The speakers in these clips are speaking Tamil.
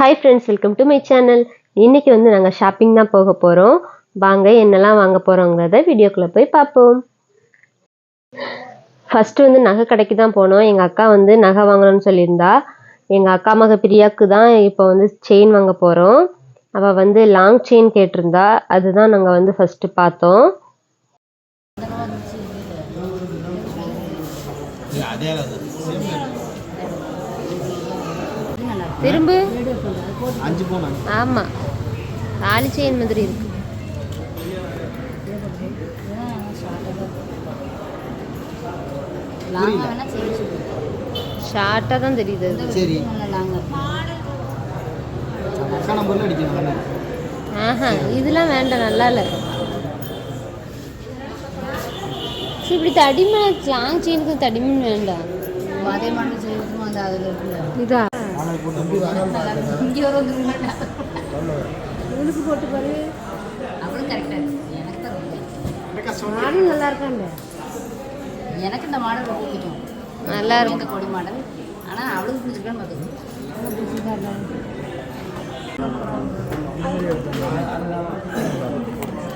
Hi friends welcome to my channel இன்னைக்கு வந்து நாங்கள் ஷாப்பிங் தான் போக போகிறோம் வாங்க என்னெல்லாம் வாங்க போகிறோங்கிறத வீடியோக்குள்ளே போய் பார்ப்போம். ஃபஸ்ட்டு வந்து நகை கடைக்கு தான் போனோம். எங்கள் அக்கா வந்து நகை வாங்கணும்னு சொல்லியிருந்தா. எங்கள் அக்கா மக பிரியாவுக்கு தான் இப்போ வந்து செயின் வாங்க போகிறோம் அவள் வந்து லாங் செயின் கேட்டிருந்தா. அதுதான் நாங்கள் வந்து ஃபஸ்ட்டு பார்த்தோம். அதே திரும்ப. அஞ்சு பவுன் ஆமாம் தாலி செயின் மாதிரி இருக்கு. ஷார்ட்டாக தான் தெரியுது சரி. அக்கா நம்பர்ல அடிக்கணும் தானே ஆஹா இதெல்லாம் வேண்டாம் நல்லா இல்லை. இப்படி தடிமன் லாங் செயினுக்கு தடிமன் வேண்டாம். அதே மாதிரி இதா? இங்கே ஒரு உனக்கு போட்டு பாரு. அவளும் கரெக்டாக இருக்கு. எனக்கு தான் ரொம்ப மாடல் நல்லா இருக்காங்க எனக்கு இந்த மாடல் ரொம்ப பிடிக்கும். நல்லா இருக்கும். இந்த கொடி மாடல். ஆனால் அவளுக்கு பிடிச்சிருக்கான்னு பார்த்துக்கோ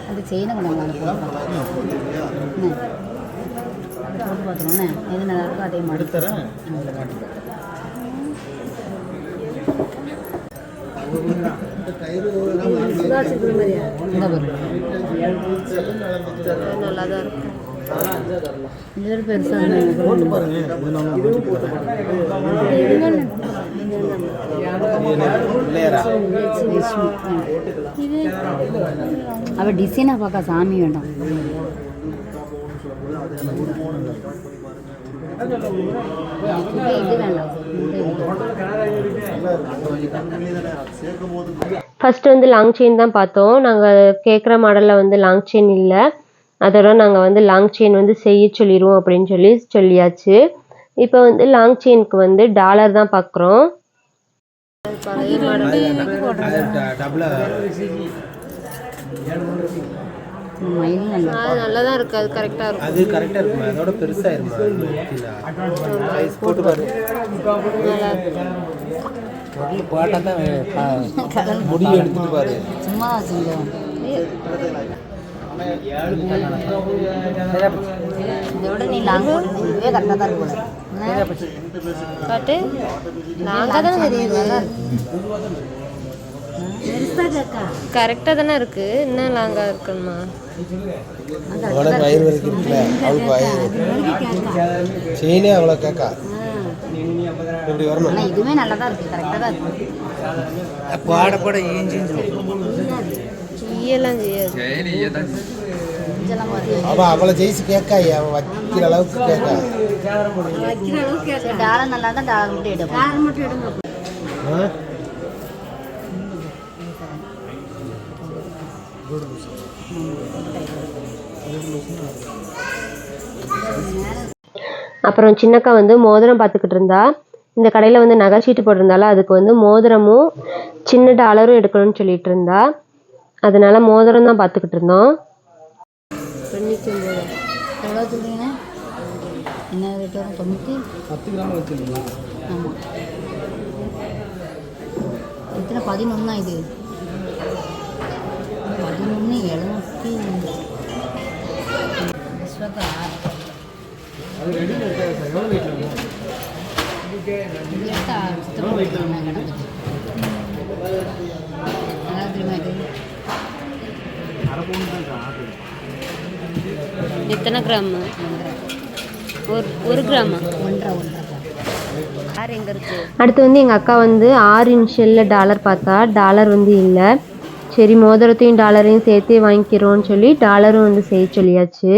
அந்த செயினை கொண்டு வாங்க அந்த போட்டு பார்த்துக்கோண்ணே எது நல்லா இருக்கோ அதே மாதிரி நல்லா தான் இருக்கும் அவ டிசைனை பார்க்க சாமி வேண்டாம். ஃபர்ஸ்ட் வந்து லாங் செயின் தான் பார்த்தோம். நாங்கள் கேட்குற மாடலில் வந்து லாங் செயின் இல்லை. அதோட நாங்கள் வந்து லாங் செயின் வந்து செய்ய சொல்லிடுவோம் அப்படின்னு சொல்லி சொல்லியாச்சு. இப்போ வந்து லாங் செயினுக்கு வந்து டாலர் தான் பார்க்குறோம் அது டபுளா மயில் நல்லா அது நல்லா தான் இருக்குது அது கரெக்டாக இருக்கும். அது கரெக்டாக இருக்குமா? அதோட பெருசாயிருமா? சைஸ் போட்டு பாரு. பொருள் போட்டால் தான் முடிவு எடுத்துட்டு பாரு. சும்மா தான் வச்சுருந்தோம் இதை விட நீ லாங் போட்டு இதுவே கரெக்டாக தான் இருக்கும் போல. காட்டு நாங்கள் தான் தெரியுது. கரெக்டாக தானே இருக்குது இன்னும் லாங்காக இருக்கணுமா அவ்வளோ பயிர் வரைக்கும் இருக்குல்ல? அவ்வளோ பயிர். செயினே அவ்வளோ கேட்கா. இப்படி வரணும். இதுவுமே நல்லா தான் இருக்குது கரெக்டாக தான் இருக்குது பாட பாட ஏஞ்சி ஈயெல்லாம் செய்யாது. அவன் அவளை ஜெயிச்சு கேட்கா அவன் வைக்கிற அளவுக்கு கேட்கா. சரி டாலர் நல்லா தான் டாலர் மட்டும் எடுப்போம் ஆ? அப்புறம் சின்னக்கா வந்து மோதிரம் பார்த்துக்கிட்டு இருந்தா. இந்த கடையில் வந்து நகை சீட்டு போட்டிருந்தால அதுக்கு வந்து மோதிரமும் சின்ன டாலரும் எடுக்கணும்னு சொல்லிட்டு இருந்தா. அதனால மோதிரம் தான் பார்த்துக்கிட்டு இருந்தோம். என்ன வரும் தொண்ணூற்றி பத்து கிராம் ஆமாம் எத்தனை இது? பதினொன்று எழுநூற்றி எத்தனை கிராம்? ஒரு ஒரு கிராமா. ஒன்றரை ஒன்றரை. அடுத்து வந்து எங்கள் அக்கா வந்து ஆறு இன்ஷியலில் டாலர் பார்த்தா டாலர் வந்து இல்லை. சரி மோதிரத்தையும் டாலரையும் சேர்த்தே வாங்கிக்கிறோம்னு சொல்லி டாலரும் வந்து செய்ய சொல்லியாச்சு.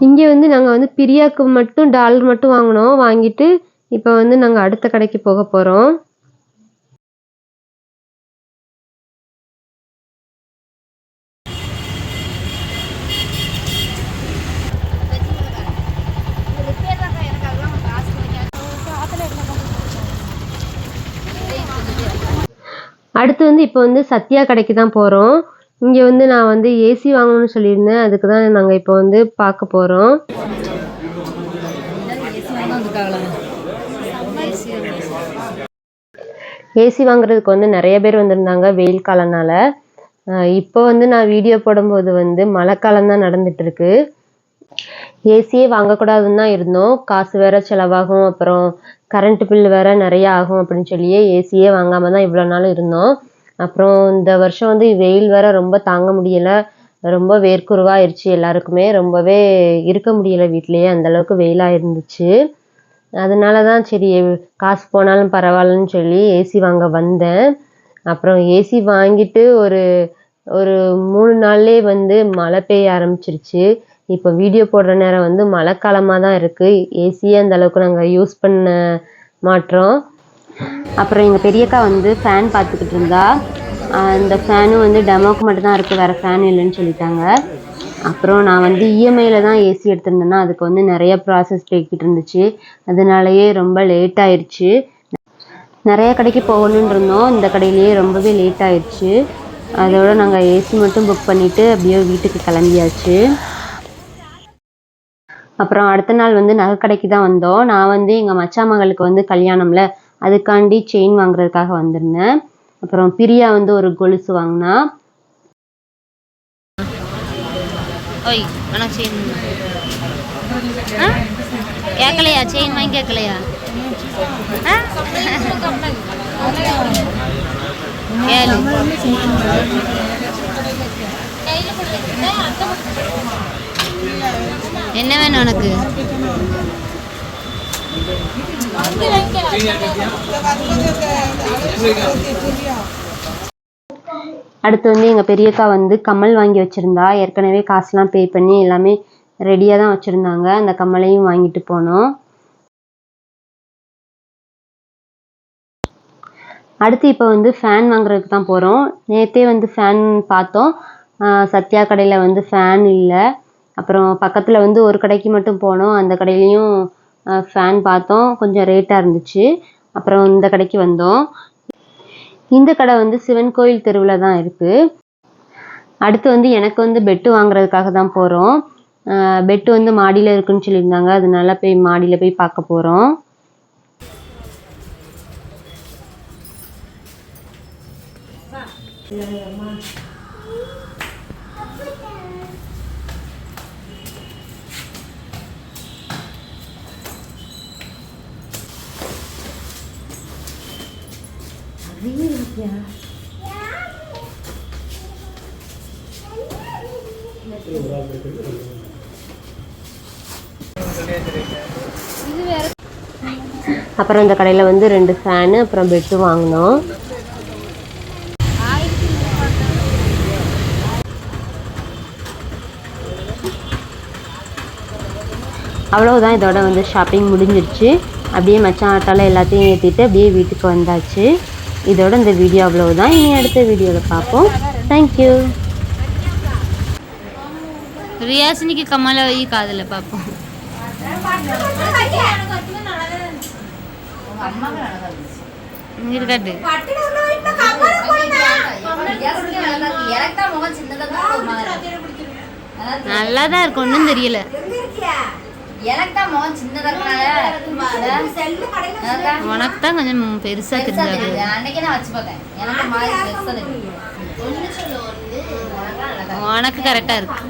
இங்கே வந்து நாங்கள் வந்து பிரியாக்கு மட்டும் டாலர் மட்டும் வாங்கினோம். வாங்கிட்டு இப்போ வந்து நாங்கள் அடுத்த கடைக்கு போக போகிறோம் அடுத்து வந்து இப்போ வந்து சத்யா கடைக்கு தான் போகிறோம் இங்கே வந்து நான் வந்து ஏசி வாங்கணும்னு சொல்லியிருந்தேன். அதுக்கு தான் நாங்கள் இப்போ வந்து பார்க்க போகிறோம் ஏசி ஏசி வாங்குறதுக்கு வந்து நிறைய பேர் வந்திருந்தாங்க வெயில் காலனால இப்போ வந்து நான் வீடியோ போடும்போது வந்து மழைக்காலம் தான் நடந்துட்டு இருக்கு. ஏசியே வாங்கக்கூடாதுன்னு தான் இருந்தோம். காசு வேற செலவாகும் அப்புறம் கரண்ட் பில் வேற நிறைய ஆகும் அப்படின்னு சொல்லியே ஏசியே வாங்காம தான் இவ்வளோ நாள் இருந்தோம். அப்புறம் இந்த வருஷம் வந்து வெயில் வேற ரொம்ப தாங்க முடியலை. ரொம்ப வேர்க்குருவாயிருச்சு எல்லாருக்குமே. ரொம்பவே இருக்க முடியல வீட்லேயே. அந்த அளவுக்கு இருந்துச்சு அதனால தான் சரி காசு போனாலும் பரவாயில்லன்னு சொல்லி ஏசி வாங்க வந்தேன். அப்புறம் ஏசி வாங்கிட்டு ஒரு ஒரு மூணு நாள்லேயே வந்து மழை பெய்ய ஆரம்பிச்சிருச்சு. இப்போ வீடியோ போடுற நேரம் வந்து மழைக்காலமாக தான் இருக்குது ஏசியே அந்த அளவுக்கு நாங்கள் யூஸ் பண்ண மாட்டோம் அப்புறம் எங்கள் பெரியக்கா வந்து ஃபேன் பார்த்துக்கிட்டு இருந்தா. அந்த ஃபேனும் வந்து டெமோக்கு மட்டும் தான் இருக்குது வேறு ஃபேன் இல்லைன்னு சொல்லிட்டாங்க. அப்புறம் நான் வந்து இஎம்ஐயில் தான் ஏசி எடுத்திருந்தேன்னா அதுக்கு வந்து நிறைய ப்ராசஸ் போய்கிட்டு இருந்துச்சு. அதனாலயே ரொம்ப லேட் ஆயிடுச்சு நிறைய கடைக்கு போகணுன்னு இருந்தோம். இந்த கடையிலேயே ரொம்பவே லேட் ஆயிடுச்சு அதோட நாங்கள் ஏசி மட்டும் புக் பண்ணிவிட்டு அப்படியே வீட்டுக்கு கிளம்பியாச்சு. அப்புறம் அடுத்த நாள் வந்து நகை கடைக்கு தான் வந்தோம். நான் வந்து எங்கள் மச்சான் மகளுக்கு வந்து கல்யாணம்ல அதுக்காண்டி செயின் வாங்குறதுக்காக வந்திருந்தேன். அப்புறம் பிரியா வந்து ஒரு கொலுசு வாங்கினா. ஓய் செயின் கேட்கலையா செயின் வாங்கி கேட்கலையா? கேளு. என்ன வேணும் உனக்கு? அடுத்து வந்து எங்கள் பெரியக்கா வந்து கம்மல் வாங்கி வச்சுருந்தா. ஏற்கனவே காசுலாம் பே பண்ணி எல்லாமே ரெடியாக தான் வச்சுருந்தாங்க. அந்த கம்மலையும் வாங்கிட்டு போனோம். அடுத்து இப்போ வந்து ஃபேன் வாங்குறதுக்கு தான் போகிறோம் நேற்றே வந்து ஃபேன் பார்த்தோம். சத்யா கடையில் வந்து ஃபேன் இல்லை. அப்புறம் பக்கத்தில் வந்து ஒரு கடைக்கு மட்டும் போனோம். அந்த கடையிலையும் ஃபேன் பார்த்தோம். கொஞ்சம் ரேட்டாக இருந்துச்சு. அப்புறம் இந்த கடைக்கு வந்தோம். இந்த கடை வந்து சிவன் கோயில் தெருவில் தான் இருக்குது அடுத்து வந்து எனக்கு வந்து பெட்டு வாங்குறதுக்காக தான் போகிறோம் பெட்டு வந்து மாடியில் இருக்குன்னு சொல்லியிருந்தாங்க. அதனால போய் மாடியில் போய் பார்க்க போகிறோம் அப்புறம் இந்த கடையில் வந்து ரெண்டு ஃபேனு அப்புறம் பெட்டு வாங்கினோம். அவ்வளவுதான் இதோட வந்து ஷாப்பிங் முடிஞ்சிருச்சு. அப்படியே மச்சான் ஆட்டால் எல்லாத்தையும் ஏற்றிட்டு அப்படியே வீட்டுக்கு வந்தாச்சு. இதோட இந்த வீடியோ அவ்வளவுதான். இனி அடுத்த வீடியோவில் பார்ப்போம். தேங்க்யூ ரியாசினிக்கு கமலை வை காதில் பார்ப்போம். இருக்கட்டு. நல்லா தான் இருக்கும் ஒன்றும் தெரியல. உனக்கு தான் கொஞ்சம் பெருசா தெரிஞ்சாரு அன்னைக்கே நான் வச்சு பார்த்தேன் எனக்கு மாதிரி பெருசா தெரியும் உனக்கு கரெக்டா இருக்கு.